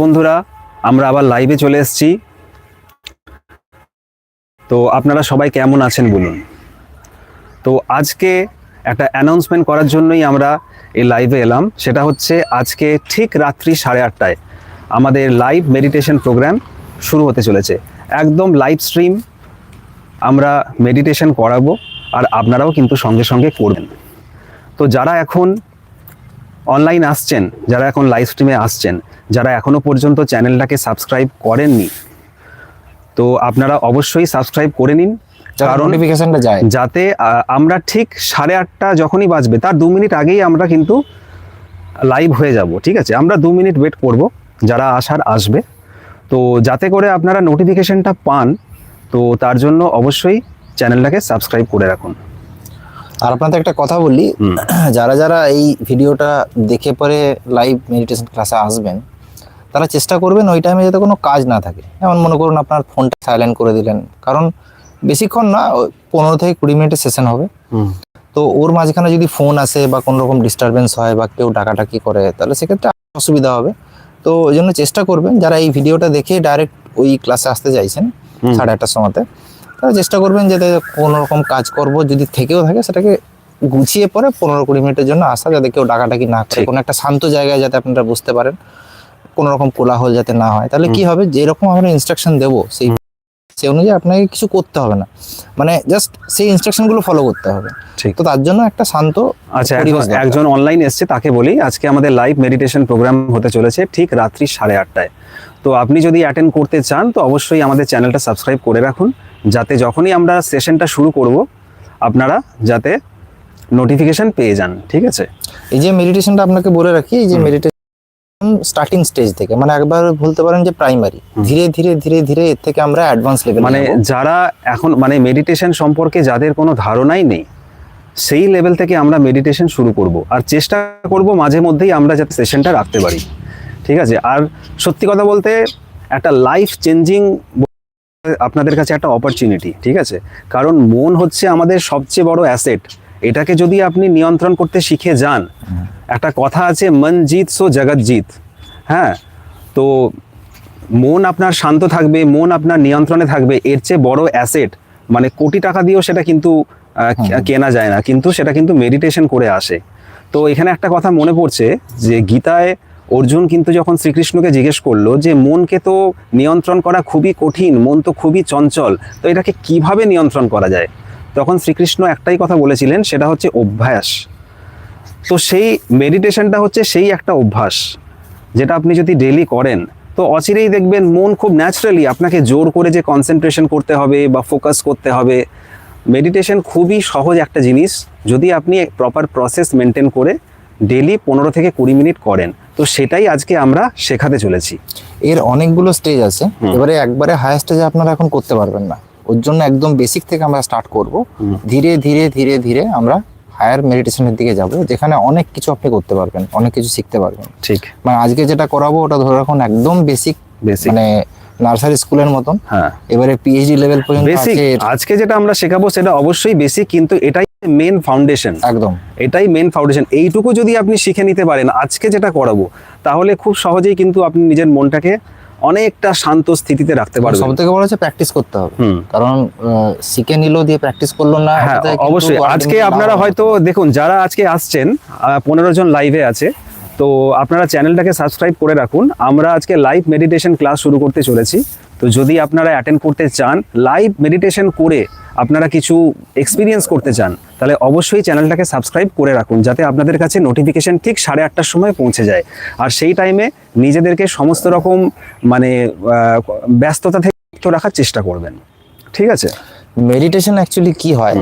বন্ধুরা, আমরা আবার লাইভে চলে এসেছি। তো আপনারা সবাই কেমন আছেন বলুন। তো আজকে একটা অ্যানাউন্সমেন্ট করার জন্যই আমরা এই লাইভে এলাম। সেটা হচ্ছে আজকে ঠিক রাত্রি সাড়ে আটটায় আমাদের লাইভ মেডিটেশন প্রোগ্রাম শুরু হতে চলেছে। একদম লাইভ স্ট্রিম আমরা মেডিটেশন করাবো, আর আপনারাও কিন্তু সঙ্গে সঙ্গে করবেন। তো যারা এখন অনলাইন আসছেন যারা এখন লাইভ স্ট্রিমে আসছেন যারা এখনও পর্যন্ত চ্যানেলটাকে সাবস্ক্রাইব করেননি তো আপনারা অবশ্যই সাবস্ক্রাইব করে নিন কারণ নোটিফিকেশনটা যায়। যাতে আমরা ঠিক সাড়ে আটটা যখনই বাজবে তার দু মিনিট আগেই আমরা কিন্তু লাইভ হয়ে যাব ঠিক আছে? আমরা দু মিনিট ওয়েট করব যারা আসার আসবে। তো যাতে করে আপনারা নোটিফিকেশনটা পান তো তার জন্য অবশ্যই চ্যানেলটাকে সাবস্ক্রাইব করে রাখুন। আর আপনাদের একটা কথা বলি যারা যারা এই ভিডিওটা দেখে পরে লাইভ মেডিটেশন ক্লাসে আসবেন তারা চেষ্টা করবেন ওই টাইমে যাতে কোনো কাজ না থাকে। এমন মনে করুন আপনার ফোনটা সাইলেন্ট করে দিলেন কারণ বেশিক্ষণ না পনেরো থেকে কুড়ি মিনিটের সেশন হবে। তো ওর মাঝখানে যদি ফোন আসে বা কোনো রকম ডিস্টারবেন্স হয় বা কেউ ডাকাটাকি করে তাহলে সেক্ষেত্রে অসুবিধা হবে। তো ওই জন্য চেষ্টা করবেন যারা এই ভিডিওটা দেখে ডাইরেক্ট ওই ক্লাসে আসতে চাইছেন সাড়ে আটটার সময়তে তারা চেষ্টা করবেন যাতে কোনো রকম কাজ করব যদি থেকেও থাকে সেটাকে গুছিয়ে পরে পনেরো কুড়ি মিনিটের জন্য আসা যাতে কেউ ডাকাটাকি না করে কোনো একটা শান্ত জায়গায় যাতে আপনারা বুঝতে পারেন কোনো রকম কোলাহল যাতে না হয়। তাহলে কি হবে যেরকম আমরা ইনস্ট্রাকশন দেবো সেই সেই অনুযায়ী আপনাকে কিছু করতে হবে না। মানে জাস্ট সেই ইনস্ট্রাকশনগুলো ফলো করতে হবে। ঠিক। তো তার জন্য একটা শান্ত আচ্ছা একজন একজন অনলাইন এসছে তাকে বলি আজকে আমাদের লাইভ মেডিটেশন প্রোগ্রাম হতে চলেছে ঠিক রাত্রি সাড়ে আটটায়। তো আপনি যদি অ্যাটেন্ড করতে চান তো অবশ্যই আমাদের চ্যানেলটা সাবস্ক্রাইব করে রাখুন। যাতে যখনই আমরা সেশনটা শুরু করব আপনারা যাতে নোটিফিকেশন পেয়ে যান ঠিক আছে? এই যে মেডিটেশনটা আপনাকে বলে রাখি এই যে মেডিটেশন স্টার্টিং স্টেজ থেকে মানে একবার বলতে পারেন যে প্রাইমারি ধীরে ধীরে ধীরে ধীরে এর থেকে আমরা অ্যাডভান্স লেভেল মানে যারা এখন মানে মেডিটেশন সম্পর্কে যাদের কোনো ধারণাই নেই সেই লেভেল থেকে আমরা মেডিটেশন শুরু করব। আর চেষ্টা করব মাঝে মধ্যেই আমরা যাতে সেশনটা রাখতে পারি ঠিক আছে? আর সত্যি কথা বলতে একটা লাইফ চেঞ্জিং আপনাদের কাছে একটা অপরচুনিটি ঠিক আছে? কারণ মন হচ্ছে আমাদের সবচেয়ে বড় অ্যাসেট এটাকে যদি আপনি নিয়ন্ত্রণ করতে শিখে যান একটা কথা আছে মন জিত সো জগৎ জিত। হ্যাঁ? তো মন আপনার শান্ত থাকবে মন আপনার নিয়ন্ত্রণে থাকবে এর চেয়ে বড় অ্যাসেট মানে কোটি টাকা দিয়েও সেটা কিন্তু কেনা যায় না কিন্তু সেটা কিন্তু মেডিটেশন করে আসে। তো এখানে একটা কথা মনে পড়ছে যে গীতায় অর্জুন কিন্তু যখন শ্রীকৃষ্ণকে জিজ্ঞেস করল যে, মনকে তো নিয়ন্ত্রণ করা খুবই কঠিন, মন তো খুবই চঞ্চল, তো এটাকে কীভাবে নিয়ন্ত্রণ করা যায়? তখন শ্রীকৃষ্ণ একটাই কথা বলেছিলেন, সেটা হচ্ছে অভ্যাস। তো সেই মেডিটেশনটা হচ্ছে সেই একটা অভ্যাস, যেটা আপনি যদি ডেলি করেন, তো অচিরেই দেখবেন মন খুব ন্যাচারালি আপনাকে জোর করে যে কনসেন্ট্রেশন করতে হবে বা ফোকাস করতে হবে। মেডিটেশন খুবই সহজ একটা জিনিস, যদি আপনি প্রপার প্রসেস মেনটেন করে ডেলি পনেরো থেকে কুড়ি মিনিট করেন। তো সেটাই আজকে আমরা শেখাতে চলেছি। এর অনেকগুলো স্টেজ আছে। এবারে একবারে হায়ার স্টেজে আপনারা এখন করতে পারবেন না। ওর জন্য একদম বেসিক থেকে আমরা স্টার্ট করব। ধীরে ধীরে ধীরে ধীরে আমরা হায়ার মেডিটেশনের দিকে যাব যেখানে অনেক কিছু আপনি করতে পারবেন অনেক কিছু শিখতে পারবেন। ঠিক। মানে আজকে যেটা করাবো ওটা ধরে রাখুন একদম বেসিক বেসিক মানে নার্সারি স্কুলের মতন। হ্যাঁ। এবারে পিএইচডি লেভেল পর্যন্ত বেসিক আছে আজকে যেটা আমরা শেখাবো সেটা অবশ্যই বেসিক কিন্তু এটাই মেন ফাউন্ডেশন একদম। এটাই মেন ফাউন্ডেশন এইটুকু যদি আপনি শিখে নিতে পারেন আজকে যেটা করাবো তাহলে খুব সহজেই কিন্তু আপনি নিজের মনটাকে অনেকটা শান্ত স্থিতিতে রাখতে সব পারবেন। থেকে বড় হচ্ছে প্র্যাকটিস করতে হবে। কারণ শিখে নিলো দিয়ে প্র্যাকটিস করল না হ্যাঁ অবশ্যই। আজকে আপনারা হয়তো দেখুন যারা আজকে আসছেন পনেরো জন লাইভে আছে তো আপনারা চ্যানেলটাকে সাবস্ক্রাইব করে রাখুন। আমরা আজকে লাইভ মেডিটেশন ক্লাস শুরু করতে চলেছি। তো যদি আপনারা অ্যাটেন্ড করতে চান লাইভ মেডিটেশন করে আপনারা কিছু এক্সপিরিয়েন্স করতে চান তাহলে অবশ্যই চ্যানেলটাকে সাবস্ক্রাইব করে রাখুন যাতে আপনাদের কাছে নোটিফিকেশন ঠিক সাড়ে আটটার সময় পৌঁছে যায়। আর সেই টাইমে নিজেদেরকে সমস্ত রকম মানে ব্যস্ততা থেকে মুক্ত রাখার চেষ্টা করবেন। ঠিক আছে? মেডিটেশন অ্যাকচুয়ালি কি হয়?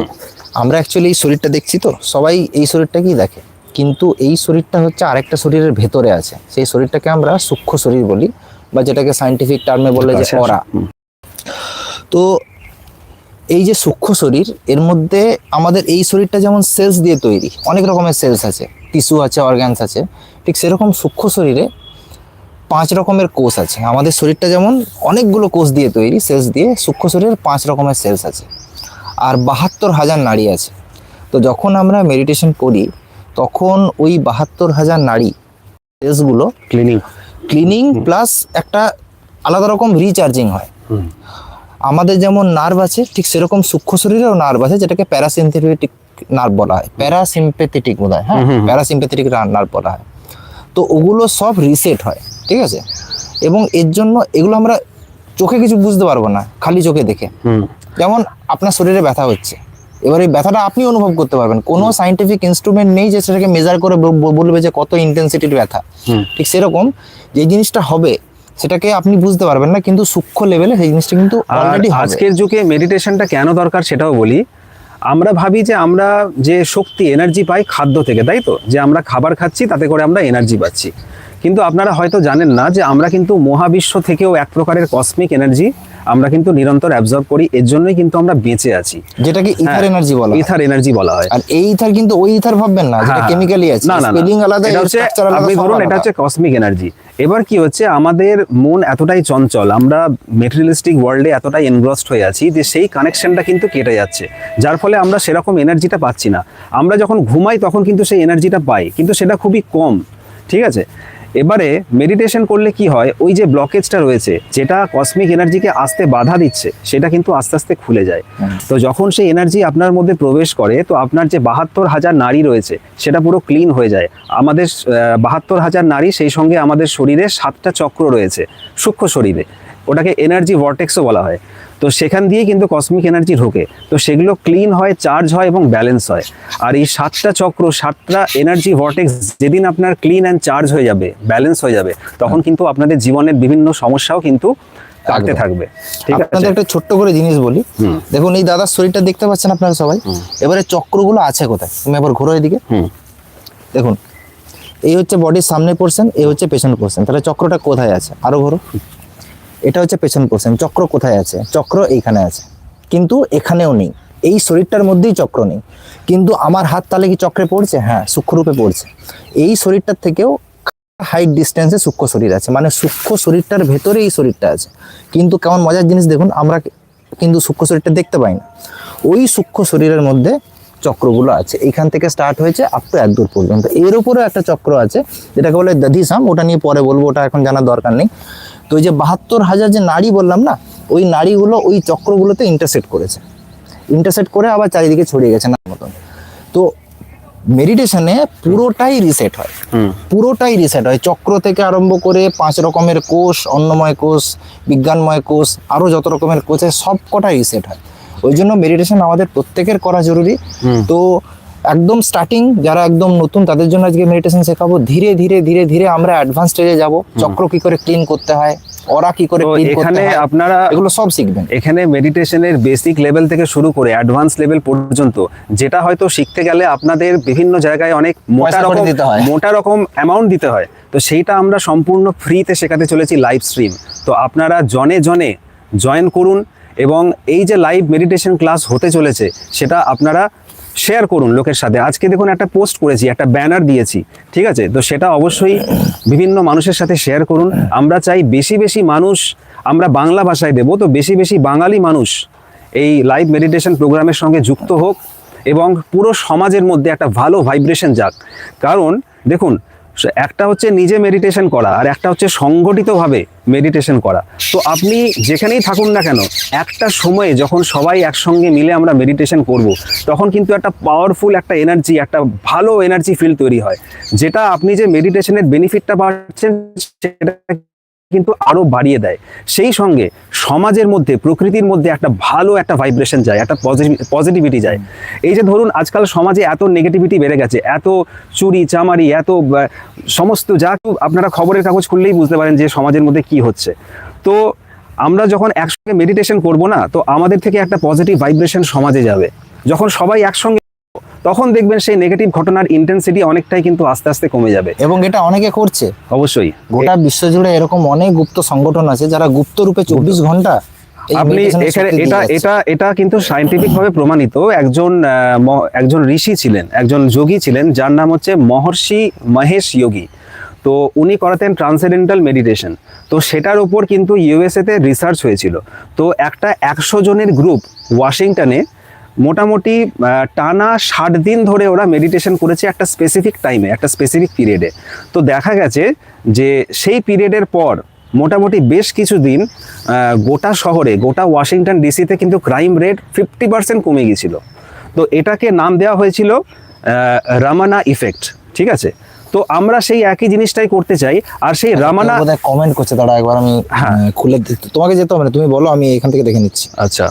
আমরা অ্যাকচুয়ালি এই শরীরটা দেখছি তো সবাই এই শরীরটাকেই দেখে। কিন্তু এই শরীরটা হচ্ছে আরেকটা শরীরের ভেতরে আছে। সেই শরীরটাকে আমরা সূক্ষ্ম শরীর বলি বা যেটাকে সাইন্টিফিক টার্মে বলে যে আচ্ছা, অরা। তো এই যে সূক্ষ্ম শরীর এর মধ্যে আমাদের এই শরীরটা যেমন সেলস দিয়ে তৈরি অনেক রকমের সেলস আছে টিস্যু আছে অর্গ্যানস আছে ঠিক সেরকম সূক্ষ্ম শরীরে পাঁচ রকমের কোষ আছে। আমাদের শরীরটা যেমন অনেকগুলো কোষ দিয়ে তৈরি সেলস দিয়ে সূক্ষ্ম শরীরের পাঁচ রকমের সেলস আছে। আর বাহাত্তর হাজার নাড়ি আছে। তো যখন আমরা মেডিটেশন করি তখন ওই বাহাত্তর হাজার নাড়ি সেলসগুলো ক্লিনিং ক্লিনিং প্লাস একটা আলাদা রকম রিচার্জিং হয়। আমাদের যেমন নার্ভ আছে ঠিক সেরকম সূক্ষ্ম শরীরেও নার্ভ আছে যেটাকে প্যারাসিম্পেথেটিক নার্ভ বলা হয়। প্যারাসিম্পেথেটিক বোধ হয় হ্যাঁ? প্যারাসিম্পেথেটিক নার্ভ বলা হয়। তো ওগুলো সব রিসেট হয় ঠিক আছে? এবং এর জন্য এগুলো আমরা চোখে কিছু বুঝতে পারব না খালি চোখে দেখে। যেমন আপনার শরীরে ব্যথা হচ্ছে এবার এই ব্যথাটা আপনি অনুভব করতে পারবেন। কোনো সাইন্টিফিক ইনস্ট্রুমেন্ট নেই যে সেটাকে মেজার করে বলবে যে কত ইন্টেন্সিটির ব্যথা। ঠিক সেরকম যে জিনিসটা হবে সেটাকে আপনি বুঝতে পারবেন না কিন্তু সূক্ষ্ম লেভেলে সেই জিনিসটা কিন্তু অলরেডি আজকের যুগে মেডিটেশনটা কেন দরকার সেটাও বলি। আমরা ভাবি যে আমরা যে শক্তি এনার্জি পাই খাদ্য থেকে তাই তো? যে আমরা খাবার খাচ্ছি তাতে করে আমরা এনার্জি পাচ্ছি। কিন্তু আপনারা হয়তো জানেন না যে আমরা কিন্তু মহাবিশ্ব থেকেও এক প্রকারের কসমিক এনার্জি আমরা কিন্তু নিরন্তর অ্যাবজর্ব করি এর জন্যই কিন্তু আমরা বেঁচে আছি। যেটাকে ইথার এনার্জি বলা ইথার এনার্জি বলা হয়। আর এই ইথার কিন্তু ওই ইথার ভাববেন না যেটা হ্যাঁ। কেমিক্যালি আছে। না না। স্পেলিং আলাদা এটা হচ্ছে আপনি ধরুন এটা হচ্ছে কসমিক এনার্জি এবার কি হচ্ছে আমাদের মন এতটাই চঞ্চল আমরা মেটেরিয়ালিস্টিক ওয়ার্ল্ডে এতটাই এনগ্রসড হয়ে আছি যে সেই কানেকশনটা কিন্তু কেটে যাচ্ছে। যার ফলে আমরা সেরকম এনার্জিটা পাচ্ছি না। আমরা যখন ঘুমাই তখন কিন্তু সেই এনার্জিটা পাই কিন্তু সেটা খুবই কম ঠিক আছে? এবারে মেডিটেশন করলে কি হয়? ওই যে ব্লকেজটা রয়েছে যেটা কসমিক এনার্জিকে আসতে বাধা দিচ্ছে সেটা কিন্তু আস্তে আস্তে খুলে যায়। তো যখন সেই এনার্জি আপনার মধ্যে প্রবেশ করে তো আপনার যে বাহাত্তর হাজার নারী রয়েছে সেটা পুরো ক্লিন হয়ে যায়। আমাদের বাহাত্তর হাজার নারী সেই সঙ্গে আমাদের শরীরে সাতটা চক্র রয়েছে সূক্ষ্ম শরীরে। ওটাকে এনার্জি ভর্টেক্সও বলা হয়। তো সেখান দিয়ে কিন্তু কসমিক এনার্জি ঢোকে। তো সেগুলো ক্লিন হয় চার্জ হয় এবং ব্যালেন্স হয়। আর এই সাতটা চক্র সাতটা এনার্জি ভর্টেক্স যেদিন আপনার ক্লিন অ্যান্ড চার্জ হয়ে যাবে ব্যালেন্স হয়ে যাবে তখন কিন্তু আপনাদের জীবনের বিভিন্ন সমস্যাও কিন্তু কাটতে থাকবে। ঠিক আছে? আপনাদের একটা ছোট্ট করে জিনিস বলি। দেখুন এই দাদার শরীরটা দেখতে পাচ্ছেন আপনারা সবাই? এবারে চক্রগুলো আছে কোথায়? তুমি এবার ঘোরো এদিকে। দেখুন এই হচ্ছে বডির সামনে পোর্শন এই হচ্ছে পেছন পোর্শন তাহলে চক্রটা কোথায় আছে? আরও ঘোরো। এটা হচ্ছে পেছন পোর্শন চক্র কোথায় আছে? চক্র এইখানে আছে। কিন্তু এখানেও নেই। এই শরীরটার মধ্যেই চক্র নেই। কিন্তু আমার হাত তালে কি চক্রে পড়ছে? হ্যাঁ সূক্ষ্মরূপে পড়ছে। এই শরীরটার থেকেও হাইট ডিস্টেন্সে সূক্ষ্ম শরীর আছে। মানে সূক্ষ্ম শরীরটার ভেতরে এই শরীরটা আছে। কিন্তু কেমন মজার জিনিস দেখুন, আমরা কিন্তু সূক্ষ্ম শরীরটা দেখতে পাই না। ওই সূক্ষ্ম শরীরের মধ্যে চক্রগুলো আছে। এইখান থেকে স্টার্ট হয়েছে আপ টু এক দূর পর্যন্ত। এর উপরেও একটা চক্র আছে, যেটাকে বলে দধিসাম ওটা নিয়ে পরে বলব, ওটা এখন জানার দরকার নেই। তো ওই যে বাহাত্তর হাজার যে নাড়ি বললাম না ওই নাড়িগুলো ওই চক্রগুলোতে ইন্টারসেক্ট করেছে। ইন্টারসেক্ট করে আবার চারিদিকে ছড়িয়ে গেছে না মতন। তো মেডিটেশনে পুরোটাই রিসেট হয়। পুরোটাই রিসেট হয়। চক্র থেকে আরম্ভ করে পাঁচ রকমের কোষ অন্নময় কোষ বিজ্ঞানময় কোষ আরও যত রকমের কোষ আছে সব কটাই রিসেট হয়। ওই জন্য মেডিটেশন আমাদের প্রত্যেকের করা জরুরি। তো একদম স্টার্টিং যারা একদম নতুন তাদের জন্য আজকে মেডিটেশন শেখাবো। ধীরে ধীরে ধীরে ধীরে আমরা অ্যাডভান্স স্টেজে যাব। চক্র কি করে ক্লিন করতে হয় ওরা কি করে এখানে আপনারা এগুলো সব শিখবেন। এখানে মেডিটেশনের বেসিক লেভেল থেকে শুরু করে অ্যাডভান্স লেভেল পর্যন্ত যেটা হয়তো শিখতে গেলে আপনাদের বিভিন্ন জায়গায় অনেক মোটা রকম। মোটা রকম অ্যামাউন্ট দিতে হয়। তো সেইটা আমরা সম্পূর্ণ ফ্রিতে শেখাতে চলেছি লাইভ স্ট্রিম তো আপনারা জনে জনে জয়েন করুন এবং এই যে লাইভ মেডিটেশন ক্লাস হতে চলেছে সেটা আপনারা শেয়ার করুন লোকের সাথে। আজকে দেখুন একটা পোস্ট করেছি, একটা ব্যানার দিয়েছি, ঠিক আছে? তো সেটা অবশ্যই বিভিন্ন মানুষের সাথে শেয়ার করুন। আমরা চাই বেশি বেশি মানুষ আমরা বাংলা ভাষায় দেব, তো বেশি বেশি বাঙালি মানুষ এই লাইভ মেডিটেশন প্রোগ্রামের সঙ্গে যুক্ত হোক এবং পুরো সমাজের মধ্যে একটা ভালো ভাইব্রেশন যাক। কারণ, দেখুন একটা হচ্ছে নিজে মেডিটেশন করা আর একটা হচ্ছে সংগঠিতভাবে মেডিটেশন করা। তো আপনি যেখানেই থাকুন না কেন, একটা সময়ে যখন সবাই একসঙ্গে মিলে আমরা মেডিটেশন করব, তখন কিন্তু একটা পাওয়ারফুল একটা এনার্জি একটা ভালো এনার্জি ফিল তৈরি হয়। যেটা আপনি যে মেডিটেশনের বেনিফিটটা পাচ্ছেন, সেটা কিন্তু আরও বাড়িয়ে দেয়। সেই সঙ্গে সমাজের মধ্যে, প্রকৃতির মধ্যে একটা ভালো একটা ভাইব্রেশন যায়, একটা পজিটিভিটি যায়। এই যে ধরুন, আজকাল সমাজে এত নেগেটিভিটি বেড়ে গেছে, এত চুরি, চামারি, এত সমস্ত যা আপনারা খবরের কাগজ খুললেই বুঝতে পারেন যে সমাজের মধ্যে কি হচ্ছে। তো আমরা যখন একসঙ্গে মেডিটেশন করব না, তো আমাদের থেকে একটা পজিটিভ ভাইব্রেশন সমাজে যাবে। যখন সবাই একসঙ্গে তখন দেখবেন সেই নেগেটিভ ঘটনার ইন্টেন্সিটি অনেকটাই কিন্তু আস্তে আস্তে কমে যাবে। এবং এটা অনেকে করছে। অবশ্যই। গোটা বিশ্ব জুড়ে এরকম অনেক গুপ্ত সংগঠন আছে যারা গুপ্ত রূপে চব্বিশ ঘণ্টা আপনি এখানে এটা এটা এটা কিন্তু সায়েন্টিফিক ভাবে প্রমাণিত। একজন একজন ঋষি ছিলেন একজন যোগী ছিলেন যার নাম হচ্ছে মহর্ষি মহেশ যোগী। তো উনি করাতেন ট্রান্সেন্ডেন্টাল মেডিটেশন তো সেটার উপর কিন্তু ইউএসএ তে রিসার্চ হয়েছিল। তো একটা একশো জনের গ্রুপ ওয়াশিংটনে মোটামুটি টানা ষাট দিন ধরে ওরা মেডিটেশন করেছে একটা স্পেসিফিক টাইমে একটা স্পেসিফিক পিরিয়ডে তো দেখা গেছে যে সেই পিরিয়ডের পর মোটামুটি বেশ কিছুদিন গোটা শহরে গোটা ওয়াশিংটন ডিসিতে কিন্তু ক্রাইম রেট ফিফটি পার্সেন্ট কমে গিয়েছিল। তো এটাকে নাম দেওয়া হয়েছিল রামানা ইফেক্ট ঠিক আছে? তো আমরা সেই একই জিনিসটাই করতে চাই আর সেই আচ্ছা, রামানা কমেন্ট করছে দাঁড়া একবার আমি হ্যাঁ। খুলে তোমাকে যেতে হবে তুমি বলো আমি এখান থেকে দেখে নিচ্ছি। আচ্ছা।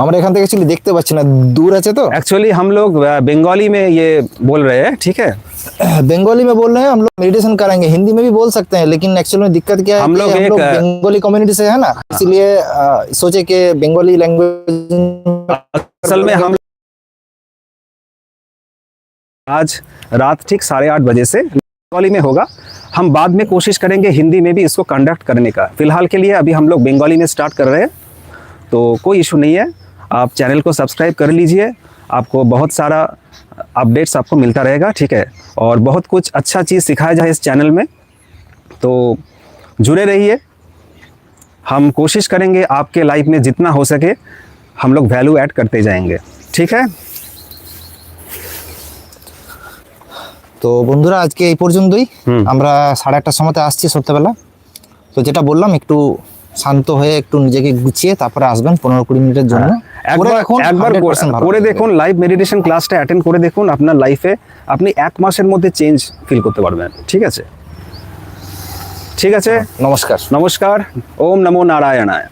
আমরা এখান থেকে অ্যাকচুয়ালি দেখতে পাচ্ছি না দূর আছে তো एक्चुअली हम लोग अ, बंगाली में ये बोल रहे हैं ठीक है बंगाली में बोल रहे हैं हम लोग मेडिटेशन करेंगे हिंदी में भी बोल सकते हैं लेकिन एक्चुअली में दिक्कत क्या है हम कि लोग हम एक, लोग अ, बंगाली कम्युनिटी से है ना इसलिए अ, सोचे कि बंगाली लैंग्वेज असल में हम आज रात ठीक साढ़े आठ बजे से बंगाली में होगा हम बाद में कोशिश करेंगे हिंदी में भी इसको कंडक्ट करने का फिलहाल के लिए अभी हम लोग बंगाली में स्टार्ट कर रहे हैं तो कोई इशू नहीं है आप चैनल को सब्सक्राइब कर लीजिए आपको बहुत सारा अपडेट्स आपको मिलता रहेगा ठीक है और बहुत कुछ अच्छा चीज़ सिखाया जाए इस चैनल में तो जुड़े रहिए हम कोशिश करेंगे आपके लाइफ में जितना हो सके हम लोग वैल्यू ऐड करते जाएंगे ठीक है তো বন্ধুরা আজকে এই পর্যন্তই হুম। আমরা সাড়ে আটটার সময়তে আসছি সত্যবেলা তো যেটা বললাম একটু শান্ত হয়ে একটু নিজেকে গুছিয়ে তারপরে আসবেন পনেরো কুড়ি মিনিটের জন্য করে হ্যাঁ। একবার দেখুন, একবার 100% ভালো করে দেখুন লাইভ মেডিটেশন ক্লাসটা অ্যাটেন্ড করে দেখুন আপনার লাইফে আপনি এক মাসের মধ্যে চেঞ্জ ফিল করতে পারবেন ঠিক আছে? ঠিক আছে? নমস্কার। নমস্কার ওম নমো নারায়ণায়।